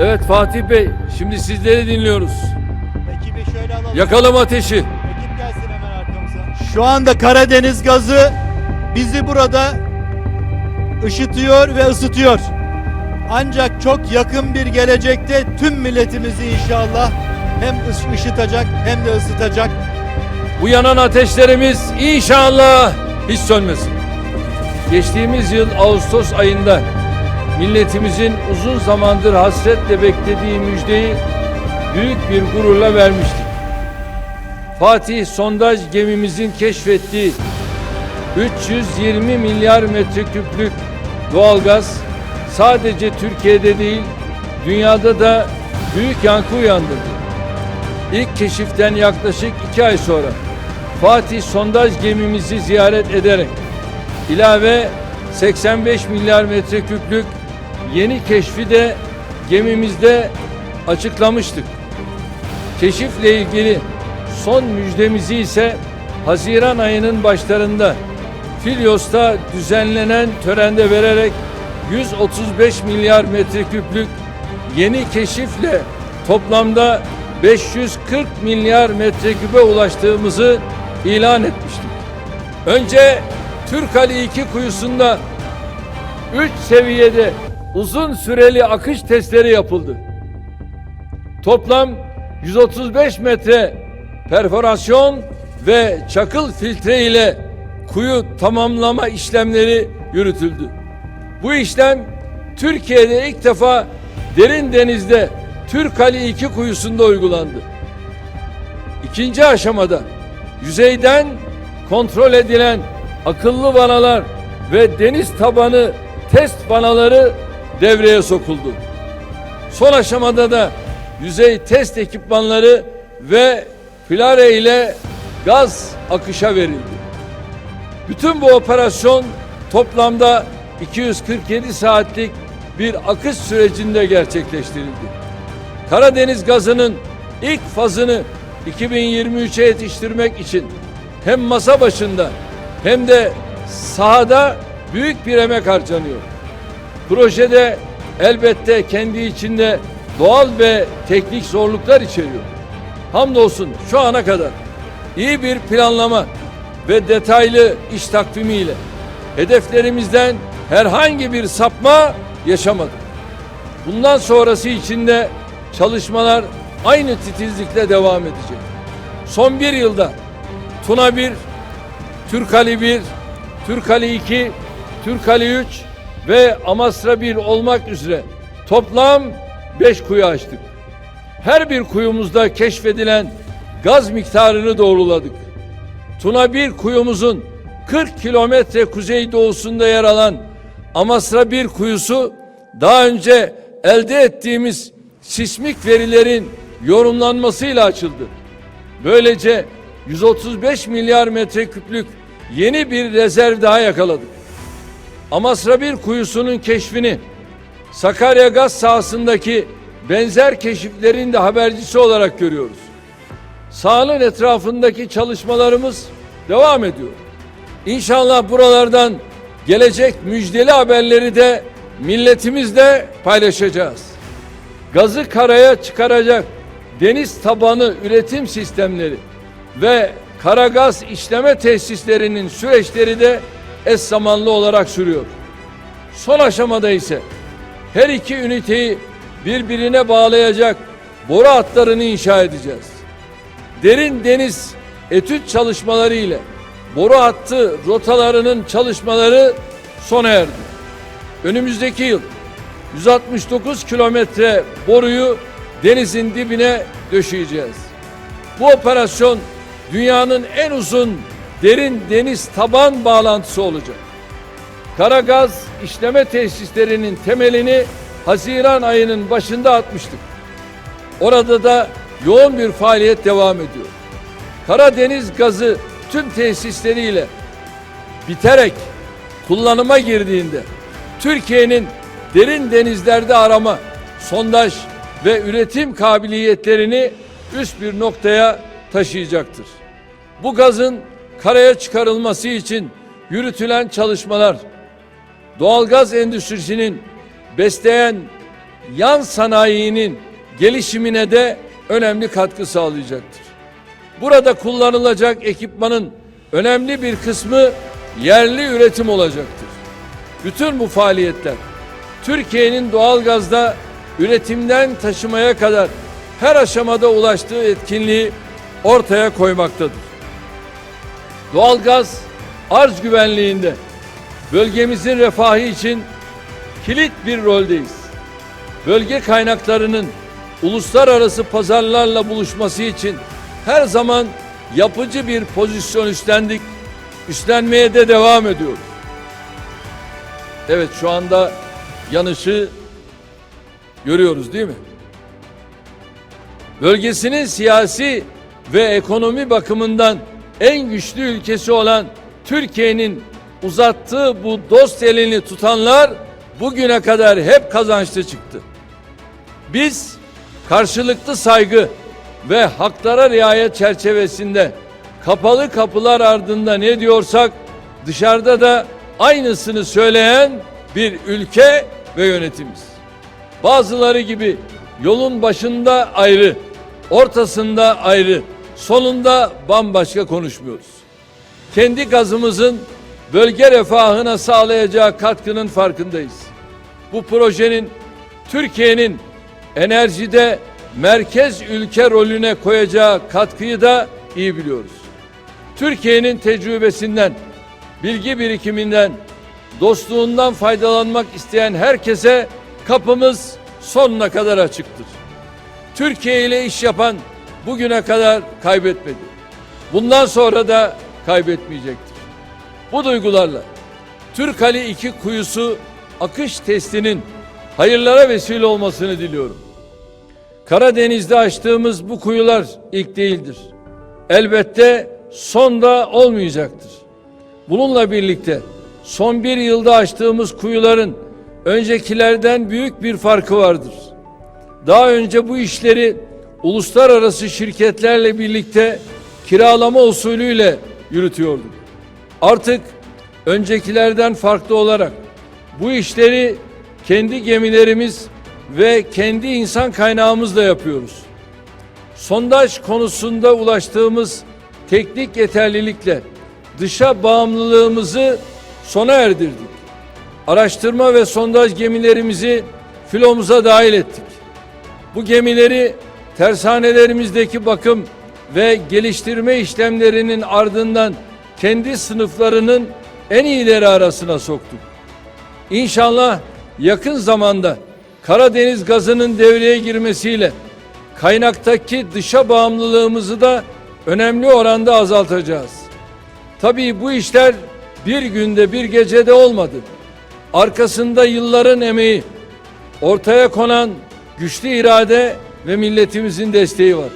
Evet Fatih Bey, şimdi sizleri dinliyoruz. Ekibi şöyle alalım. Yakalım ateşi. Ekip gelsin hemen arkamıza. Şu anda Karadeniz gazı bizi burada ışıtıyor ve ısıtıyor. Ancak çok yakın bir gelecekte tüm milletimizi inşallah hem ış- ışıtacak hem de ısıtacak. Bu yanan ateşlerimiz inşallah hiç sönmesin. Geçtiğimiz yıl Ağustos ayında milletimizin uzun zamandır hasretle beklediği müjdeyi büyük bir gururla vermiştik. Fatih sondaj gemimizin keşfettiği 320 milyar metreküplük doğalgaz sadece Türkiye'de değil dünyada da büyük yankı uyandırdı. İlk keşiften yaklaşık iki ay sonra Fatih sondaj gemimizi ziyaret ederek ilave 85 milyar metreküplük yeni keşfi de gemimizde açıklamıştık. Keşifle ilgili son müjdemizi ise Haziran ayının başlarında Filyos'ta düzenlenen törende vererek 135 milyar metreküplük yeni keşifle toplamda 540 milyar metreküpe ulaştığımızı ilan etmiştik. Önce Türkali 2 kuyusunda 3 seviyede uzun süreli akış testleri yapıldı. Toplam 135 metre perforasyon ve çakıl filtre ile kuyu tamamlama işlemleri yürütüldü. Bu işlem Türkiye'de ilk defa derin denizde Türkali 2 kuyusunda uygulandı. İkinci aşamada yüzeyden kontrol edilen akıllı vanalar ve deniz tabanı test vanaları devreye sokuldu. Son aşamada da yüzey test ekipmanları ve filare ile gaz akışa verildi. Bütün bu operasyon toplamda 247 saatlik bir akış sürecinde gerçekleştirildi. Karadeniz gazının ilk fazını 2023'e yetiştirmek için hem masa başında hem de sahada büyük bir emek harcanıyor. Projede elbette kendi içinde doğal ve teknik zorluklar içeriyor. Hamdolsun şu ana kadar iyi bir planlama ve detaylı iş takvimiyle hedeflerimizden herhangi bir sapma yaşamadık. Bundan sonrası için de çalışmalar aynı titizlikle devam edecek. Son bir yılda Tuna 1, Türkali 1, Türkali 2, Türkali 3 ve Amasra 1 olmak üzere toplam 5 kuyu açtık. Her bir kuyumuzda keşfedilen gaz miktarını doğruladık. Tuna 1 kuyumuzun 40 kilometre kuzeydoğusunda yer alan Amasra 1 kuyusu daha önce elde ettiğimiz sismik verilerin yorumlanmasıyla açıldı. Böylece 135 milyar metreküplük yeni bir rezerv daha yakaladık. Amasra 1 kuyusunun keşfini Sakarya gaz sahasındaki benzer keşiflerin de habercisi olarak görüyoruz. Sahanın etrafındaki çalışmalarımız devam ediyor. İnşallah buralardan gelecek müjdeli haberleri de milletimizle paylaşacağız. Gazı karaya çıkaracak deniz tabanı üretim sistemleri ve karagaz işleme tesislerinin süreçleri de eş zamanlı olarak sürüyor. Son aşamada ise her iki üniteyi birbirine bağlayacak boru hatlarını inşa edeceğiz. Derin deniz etüt çalışmaları ile boru hattı rotalarının çalışmaları sona erdi. Önümüzdeki yıl 169 kilometre boruyu denizin dibine döşeyeceğiz. Bu operasyon dünyanın en uzun derin deniz taban bağlantısı olacak. Karagaz işleme tesislerinin temelini Haziran ayının başında atmıştık. Orada da yoğun bir faaliyet devam ediyor. Karadeniz gazı tüm tesisleriyle biterek kullanıma girdiğinde Türkiye'nin derin denizlerde arama, sondaj ve üretim kabiliyetlerini üst bir noktaya taşıyacaktır. Bu gazın karaya çıkarılması için yürütülen çalışmalar doğalgaz endüstrisinin besleyen yan sanayinin gelişimine de önemli katkı sağlayacaktır. Burada kullanılacak ekipmanın önemli bir kısmı yerli üretim olacaktır. Bütün bu faaliyetler Türkiye'nin doğalgazda üretimden taşımaya kadar her aşamada ulaştığı etkinliği ortaya koymaktadır. Doğalgaz arz güvenliğinde bölgemizin refahı için kilit bir roldeyiz. Bölge kaynaklarının uluslararası pazarlarla buluşması için her zaman yapıcı bir pozisyon üstlendik. Üstlenmeye de devam ediyoruz. Evet şu anda yanışı görüyoruz değil mi? Bölgesinin siyasi ve ekonomi bakımından en güçlü ülkesi olan Türkiye'nin uzattığı bu dost elini tutanlar bugüne kadar hep kazançlı çıktı. Biz karşılıklı saygı ve haklara riayet çerçevesinde kapalı kapılar ardında ne diyorsak dışarıda da aynısını söyleyen bir ülke ve yönetimiz. Bazıları gibi yolun başında ayrı, ortasında ayrı, sonunda bambaşka konuşmuyoruz. Kendi gazımızın bölge refahına sağlayacağı katkının farkındayız. Bu projenin Türkiye'nin enerjide merkez ülke rolüne koyacağı katkıyı da iyi biliyoruz. Türkiye'nin tecrübesinden, bilgi birikiminden, dostluğundan faydalanmak isteyen herkese kapımız sonuna kadar açıktır. Türkiye ile iş yapan bugüne kadar kaybetmedi. Bundan sonra da kaybetmeyecektir. Bu duygularla Türkali 2 kuyusu akış testinin hayırlara vesile olmasını diliyorum. Karadeniz'de açtığımız bu kuyular ilk değildir. Elbette son da olmayacaktır. Bununla birlikte son bir yılda açtığımız kuyuların öncekilerden büyük bir farkı vardır. Daha önce bu işleri uluslararası şirketlerle birlikte kiralama usulüyle yürütüyorduk. Artık öncekilerden farklı olarak bu işleri kendi gemilerimiz ve kendi insan kaynağımızla yapıyoruz. Sondaj konusunda ulaştığımız teknik yeterlilikle dışa bağımlılığımızı sona erdirdik. Araştırma ve sondaj gemilerimizi filomuza dahil ettik. Bu gemileri tersanelerimizdeki bakım ve geliştirme işlemlerinin ardından kendi sınıflarının en iyileri arasına soktuk. İnşallah yakın zamanda Karadeniz gazının devreye girmesiyle kaynaktaki dışa bağımlılığımızı da önemli oranda azaltacağız. Tabii bu işler bir günde bir gecede olmadı. Arkasında yılların emeği, ortaya konan güçlü irade ve milletimizin desteği var.